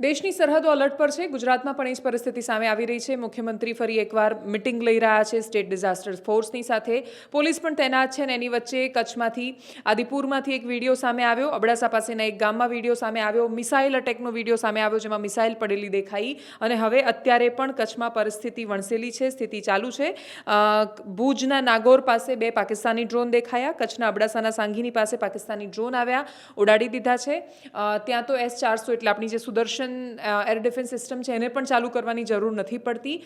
દેશની સરહદો અલર્ટ પર છે. ગુજરાતમાં પણ એ જ પરિસ્થિતિ સામે આવી રહી છે. મુખ્યમંત્રી ફરી એકવાર મિટિંગ લઈ રહ્યા છે સ્ટેટ ડિઝાસ્ટર ફોર્સની સાથે. પોલીસ પણ તૈનાત છે અને એની વચ્ચે કચ્છમાંથી આદિપુરમાંથી એક વીડિયો સામે આવ્યો. અબડાસા પાસેના એક ગામમાં વીડિયો સામે આવ્યો. મિસાઇલ અટેકનો વીડિયો સામે આવ્યો જેમાં મિસાઇલ પડેલી દેખાઈ અને હવે અત્યારે પણ કચ્છમાં પરિસ્થિતિ વણસેલી છે. સ્થિતિ ચાલુ છે. ભુજના નાગોર પાસે બે પાકિસ્તાની ડ્રોન દેખાયા. કચ્છના અબડાસાના સાંઘીની પાસે પાકિસ્તાની ડ્રોન આવ્યા. ઉડાડી દીધા છે. ત્યાં તો એસ ચારસો એટલે આપણી જે સુદર્શન એર ડિફેન્સ સિસ્ટમ છે, એને પણ ચાલુ કરવાની જરૂર નથી પડતી.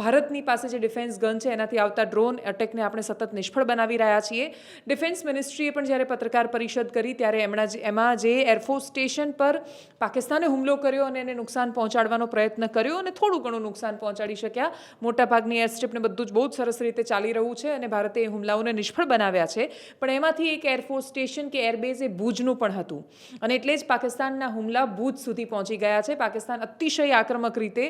ભારતની પાસે જે ડિફેન્સ ગન છે, એનાથી આવતા ડ્રોન અટેકને આપણે સતત નિષ્ફળ બનાવી રહ્યા છીએ. ડિફેન્સ મિનિસ્ટ્રીએ પણ જ્યારે પત્રકાર પરિષદ કરી, ત્યારે એમણે એમાં જે એરફોર્સ સ્ટેશન પર પાકિસ્તાને હુમલો કર્યો અને એને નુકસાન પહોંચાડવાનો પ્રયત્ન કર્યો અને થોડું ઘણું નુકસાન પહોંચાડી શક્યા. મોટાભાગની એરસ્ટ્રીપને બધું જ બહુ જ સરસ રીતે ચાલી રહ્યું છે અને ભારતે એ હુમલાઓને નિષ્ફળ બનાવ્યા છે. પણ એમાંથી એક એરફોર્સ સ્ટેશન કે એરબેઝ એ ભુજનું પણ હતું. અને એટલે જ પાકિસ્તાનના હુમલા ભુજ સુધી પહોંચી ગયા છે. પાકિસ્તાન અતિશય આક્રમક રીતે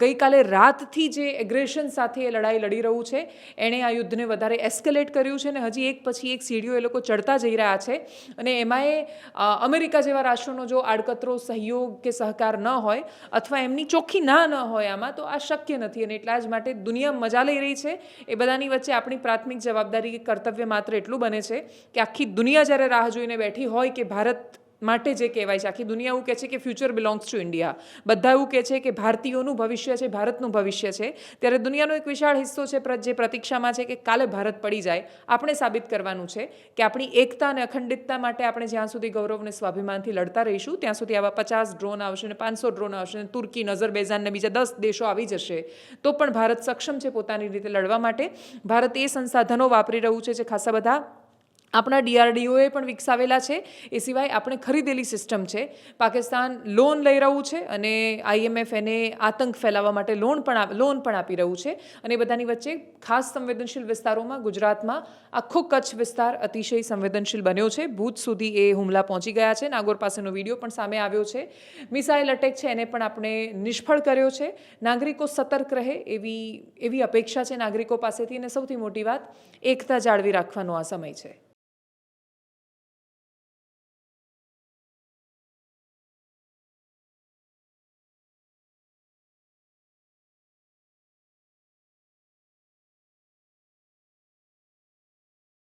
ગઈકાલે રાતથી જે એગ્રેશન સાથે એ લડાઈ લડી રહ્યું છે, એણે આ યુદ્ધને વધારે એસ્કેલેટ કર્યું છે અને હજી એક પછી એક સીડીઓ એ લોકો ચડતા જઈ રહ્યા છે. અને એમાં એ અમેરિકા જેવા રાષ્ટ્રોનો જો આડકતરો સહયોગ કે સહકાર ન હોય અથવા એમની ચોખ્ખી ના ન હોય આમાં, તો આ શક્ય નથી. અને એટલા જ માટે દુનિયા મજા લઈ રહી છે. એ બધાની વચ્ચે આપણી પ્રાથમિક જવાબદારી કે કર્તવ્ય માત્ર એટલું બને છે કે આખી દુનિયા જ્યારે રાહ જોઈને બેઠી હોય કે ભારત માટે જે કહેવાય છે, આખી દુનિયા એવું કહે છે કે ફ્યુચર બિલોંગ્સ ટુ ઇન્ડિયા બધા એવું કહે છે કે ભારતીયોનું ભવિષ્ય છે, ભારતનું ભવિષ્ય છે. ત્યારે દુનિયાનો એક વિશાળ હિસ્સો છે જે પ્રતીક્ષામાં છે કે કાલે ભારત પડી જાય, આપણે સાબિત કરવાનું છે કે આપણી એકતા અને અખંડિતતા માટે આપણે જ્યાં સુધી ગૌરવ અને સ્વાભિમાનથી લડતા રહીશું, ત્યાં સુધી આવા પચાસ ડ્રોન આવશે ને પાંચસો ડ્રોન આવશે ને તુર્કી નઝરબેઝાન ને બીજા દસ દેશો આવી જશે, તો પણ ભારત સક્ષમ છે પોતાની રીતે લડવા માટે. ભારત એ સંસાધનો વાપરી રહ્યું છે જે ખાસા બધા આપણા ડીઆરડીઓએ પણ વિકસાવેલા છે. એ સિવાય આપણે ખરીદેલી સિસ્ટમ છે. પાકિસ્તાન લોન લઈ રહ્યું છે અને આઈએમએફ એને આતંક ફેલાવવા માટે લોન પણ લોન પણ આપી રહ્યું છે. અને બધાની વચ્ચે ખાસ સંવેદનશીલ વિસ્તારોમાં ગુજરાતમાં આખો કચ્છ વિસ્તાર અતિશય સંવેદનશીલ બન્યો છે. ભૂત સુધી એ હુમલા પહોંચી ગયા છે. નાગોર પાસેનો વીડિયો પણ સામે આવ્યો છે. મિસાઇલ અટેક છે એને પણ આપણે નિષ્ફળ કર્યો છે. નાગરિકો સતર્ક રહે એવી એવી અપેક્ષા છે નાગરિકો પાસેથી. અને સૌથી મોટી વાત એકતા જાળવી રાખવાનો આ સમય છે.